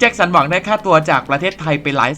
แจ็คสันหวังได้ค่าตัวจากประเทศไทยไปหลาย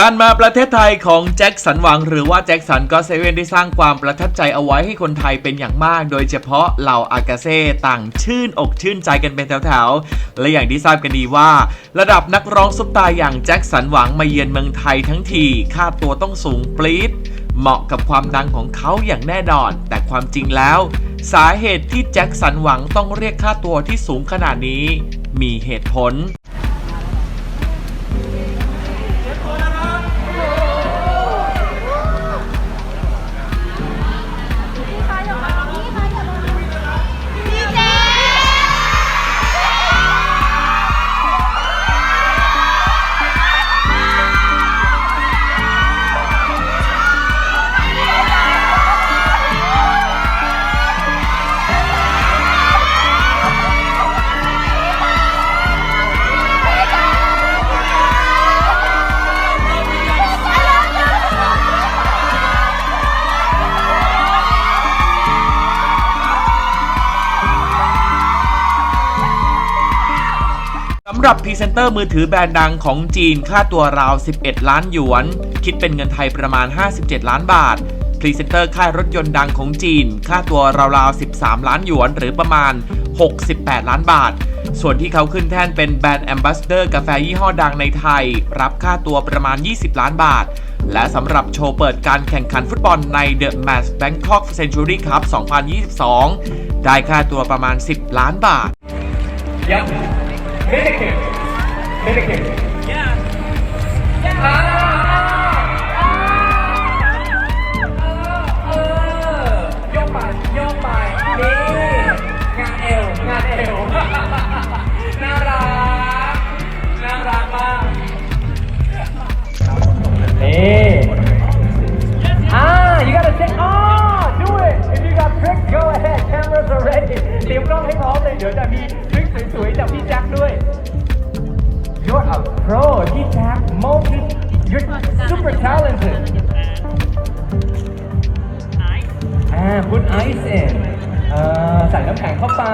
การมาประเทศไทยของแจ็คสันหวัง หรือว่าแจ็คสันก็เซเว่นได้สร้างความประทับใจเอาไว้ให้คนไทยเป็นอย่างมาก โดยเฉพาะเหล่าอากาเซ่ต่างชื่นอกชื่นใจกันเป็นแถวๆ และอย่างที่ทราบกันดีว่า ระดับนักร้องซุปตาอย่างแจ็คสันหวังมาเยือนเมืองไทยทั้งที ค่าตัวต้องสูงปรี๊ด เหมาะกับความดังของเขาอย่างแน่นอน แต่ความจริงแล้ว สาเหตุที่แจ็คสันหวังต้องเรียกค่าตัวที่สูงขนาดนี้ มีเหตุผล หรับพรีเซนเตอร์มือถือแบรนด์ดังของจีนค่าตัวราว 11 ล้านหยวน คิดเป็นเงินไทยประมาณ 57 ล้านบาทพรีเซนเตอร์ค่ายรถยนต์ดังของจีน ค่าตัวราวๆ 13 ล้านหยวน หรือประมาณ 68 ล้านบาท ส่วนที่เขาขึ้นแท่นเป็นแบรนด์แอมบาสเดอร์กาแฟยี่ห้อดังในไทย รับค่าตัวประมาณ 20 ล้านบาท และสำหรับโชว์เปิดการแข่งขันฟุตบอลใน The Match Bangkok Century Cup 2022 ได้ค่าตัวประมาณ 10 ล้านบาท Yep. Mannequin. Mannequin. Yeah. Yeah. โ pro พี่แจ็ค multi you're super talented อ่า put ice in อ่าใส่น้ำแข็งเข้าไป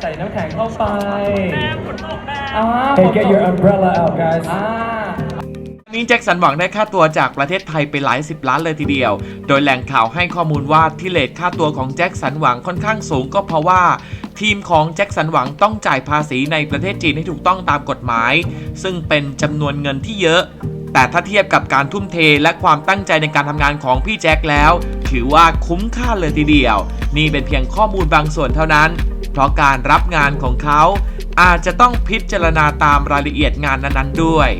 ใส่น้ำแข็งเข้าไปอ่า Hey, get your umbrella out, guys. อ่า นี้แจ็คสันหวังได้ค่าตัวจากประเทศไทยไปหลายสิบล้านเลยทีเดียว โดยแหล่งข่าวให้ข้อมูลว่าที่เลทค่าตัวของแจ็คสันหวังค่อนข้างสูงก็เพราะว่า ทีมของแจ็คสันหวังต้องจ่ายภาษีในประเทศจีนให้ถูกต้องตามกฎหมาย ซึ่งเป็นจำนวนเงินที่เยอะ แต่ถ้าเทียบกับการทุ่มเทและความตั้งใจในการทำงานของพี่แจ็คแล้ว ถือว่าคุ้มค่าเลยทีเดียว นี่เป็นเพียงข้อมูลบางส่วนเท่านั้น เพราะการรับงานของเขาอาจจะต้องพิจารณาตามรายละเอียดงานนั้นๆด้วย